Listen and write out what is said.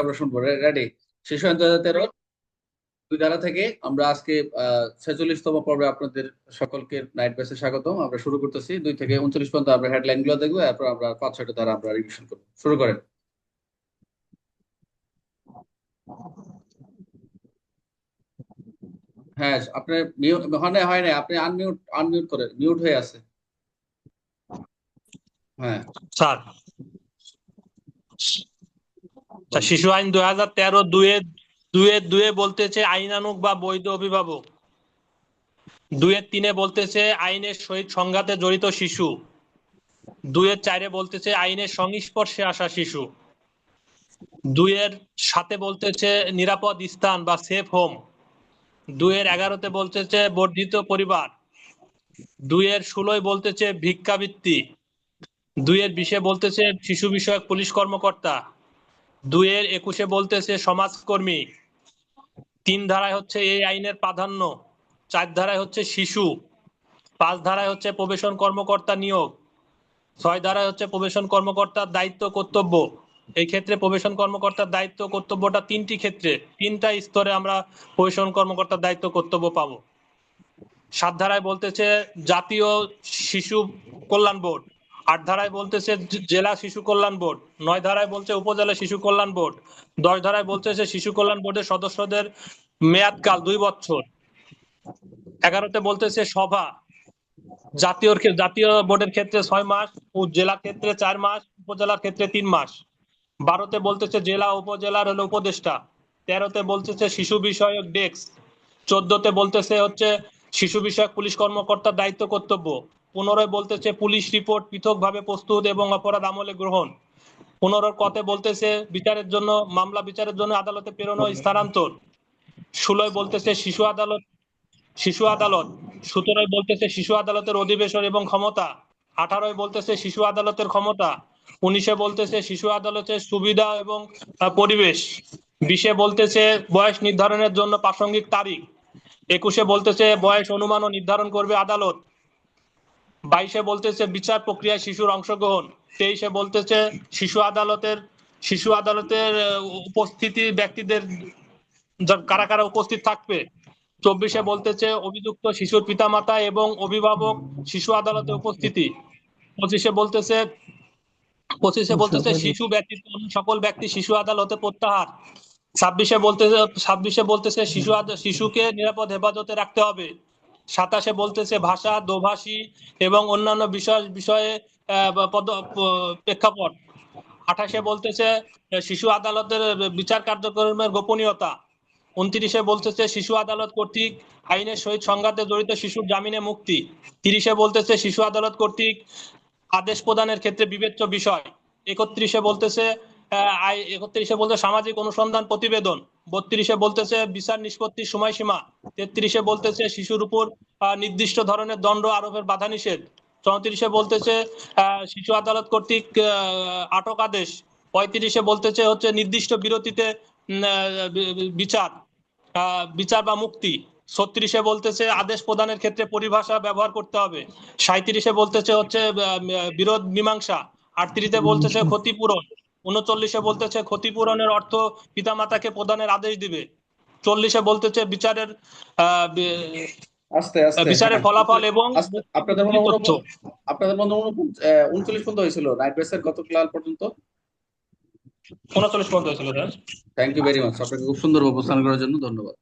আমরা শুনব রেডি শিশু আইন তেরো। দুই ধারা থেকে আমরা আজকে ছেচল্লিশতম পর্বে আপনাদের সকলকে নাইট বেসে স্বাগতম। আমরা শুরু করতেছি। দুই থেকে উনচল্লিশ পর্যন্ত আমরা হেডলাইনগুলো দেখব, এরপর আমরা পাঁচ, ছয়টা ধারা আমরা রিভিশন করব। শুরু করেন। হ্যাঁ আপনি মিউট হয় না হয় না আপনি আনমিউট আনমিউট করেন মিউট হয়ে আছে। হ্যাঁ। স্যার। শিশু আইন দুই হাজার তেরো দুয়ে দুয়ে দুয়ে বলতেছে আইনানুগ বা বৈধ অভিভাবক। দুয়ের তিনে বলতেছে আইনের সহিত সংঘাতে জড়িত শিশু। দুয়ের চারে বলতেছে আইনের সংস্পর্শে আসা শিশু। দুয়ের সাথে বলতেছে নিরাপদ স্থান বা সেফ হোম দুয়ের এগারোতে বলতেছে বর্ধিত পরিবার। দুয়ের ষোলোয় বলতেছে ভিক্ষাবৃত্তি। দুইয়ের বিশে বলতেছে শিশু বিষয়ক পুলিশ কর্মকর্তা। দুইয়ের একুশে বলতেছে, সমাজকর্মী। তিন ধারায় হচ্ছে এই আইনের প্রাধান্য, চার ধারায় হচ্ছে শিশু, পাঁচ ধারায় হচ্ছে প্রবেশন কর্মকর্তা নিয়োগ, ছয় ধারায় হচ্ছে প্রবেশন কর্মকর্তার দায়িত্ব কর্তব্য। এই ক্ষেত্রে প্রবেশন কর্মকর্তার দায়িত্ব কর্তব্যটা তিনটি ক্ষেত্রে, তিনটা স্তরে আমরা প্রবেশন কর্মকর্তার দায়িত্ব কর্তব্য পাবো। সাত ধারায় বলতেছে, জাতীয় শিশু কল্যাণ বোর্ড। আট ধারায় বলতেছে জেলা শিশু কল্যাণ বোর্ড, নয় ধারায় বলছে উপজেলা শিশু কল্যাণ বোর্ড, দশ ধারায় বলতেছে শিশু কল্যাণ বোর্ডের সদস্যদের মেয়াদকাল দুই বছর। এগারোতে বলতেছে সভা, জাতীয় জাতীয় বোর্ডের ক্ষেত্রে ছয় মাস, ও জেলা ক্ষেত্রে চার মাস, উপজেলার ক্ষেত্রে তিন মাস। বারোতে বলতেছে জেলা উপজেলার হলো উপদেষ্টা, তেরোতে বলতেছে শিশু বিষয়ক ডেস্ক, চোদ্দতে বলতেছে হচ্ছে শিশু বিষয়ক পুলিশ কর্মকর্তার দায়িত্ব কর্তব্য। পুনরায় বলতেছে, পুলিশ রিপোর্ট পৃথকভাবে প্রস্তুত এবং অপরাধ আমলে গ্রহণ। পুনরায় কতে বলতেছে, বিচারের জন্য, মামলা বিচারের জন্য আদালতে প্রেরণ স্থানান্তর। ষোলোয় বলতেছে, শিশু আদালত শিশু আদালত। সতেরোয় বলতেছে, শিশু আদালতের অধিবেশন এবং ক্ষমতা। আঠারোয় বলতেছে, শিশু আদালতের ক্ষমতা। উনিশে বলতেছে, শিশু আদালতের সুবিধা এবং পরিবেশ। বিশে বলতেছে, বয়স নির্ধারণের জন্য প্রাসঙ্গিক তারিখ। একুশে বলতেছে, বয়স অনুমান নির্ধারণ করবে আদালত। বাইশে বলতেছে বিচার প্রক্রিয়ায় শিশুর অংশগ্রহণ। তেইশে বলতেছে শিশু আদালতের শিশু আদালতের উপস্থিতি ব্যক্তিদের কারা কারা উপস্থিত থাকবে। চব্বিশে বলতেছে অভিযুক্ত শিশুর পিতামাতা এবং অভিভাবক শিশু আদালতে উপস্থিতি। পঁচিশে বলতেছে পঁচিশে বলতেছে শিশু ব্যতীত সকল ব্যক্তি শিশু আদালতে প্রত্যাহার। ছাব্বিশে বলতেছে ছাব্বিশে বলতেছে শিশু শিশুকে নিরাপদ হেফাজতে রাখতে হবে। সাতাশে বলতেছে ভাষা, দোভাষী এবং অন্যান্য বিষয়, বিষয়ে প্রেক্ষাপট। আঠাশে বলতেছে শিশু আদালতের বিচার কার্যক্রমের গোপনীয়তা। উনত্রিশে বলতেছে, শিশু আদালত কর্তৃক আইনের সহিত সংঘাতে জড়িত শিশুর জামিনে মুক্তি। তিরিশে বলতেছে, শিশু আদালত কর্তৃক আদেশ প্রদানের ক্ষেত্রে বিবেচ্য বিষয়। একত্রিশে বলতেছে একত্রিশে বলতে সামাজিক অনুসন্ধান প্রতিবেদন। বত্রিশে বলতেছে বিচার নিষ্পত্তির সময়সীমা। তেত্রিশে বলতেছে শিশুর উপর নির্দিষ্ট ধরনের দণ্ড, আরোপের বাধা নিষেধ। চৌত্রিশে বলতেছে শিশু আদালত কর্তৃক আটক আদেশ। পঁয়ত্রিশে বলতেছে হচ্ছে নির্দিষ্ট বিরতিতে বিচার বিচার বা মুক্তি। ছত্রিশে বলতেছে আদেশ প্রদানের ক্ষেত্রে পরিভাষা ব্যবহার করতে হবে। সাঁত্রিশে বলতেছে হচ্ছে বিরোধ মীমাংসা। আটত্রিশে বলতেছে ক্ষতিপূরণ। উনচল্লিশে বলতেছে ক্ষতিপূরণের অর্থ পিতামাতাকে প্রদানের আদেশ দিবে। চল্লিশে বলতেছে বিচারের আস্তে আস্তে। বিচারের ফলাফল এবং আপনাদের মনে আপনাদের মনে উনচল্লিশ পর্যন্ত হয়েছিল নাইট বেসের গত ক্লাস পর্যন্ত? উনচল্লিশ পর্যন্ত হয়েছিল থ্যাংক ইউ ভেরি মাচ আপনাকে খুব সুন্দর উপস্থান করার জন্য ধন্যবাদ।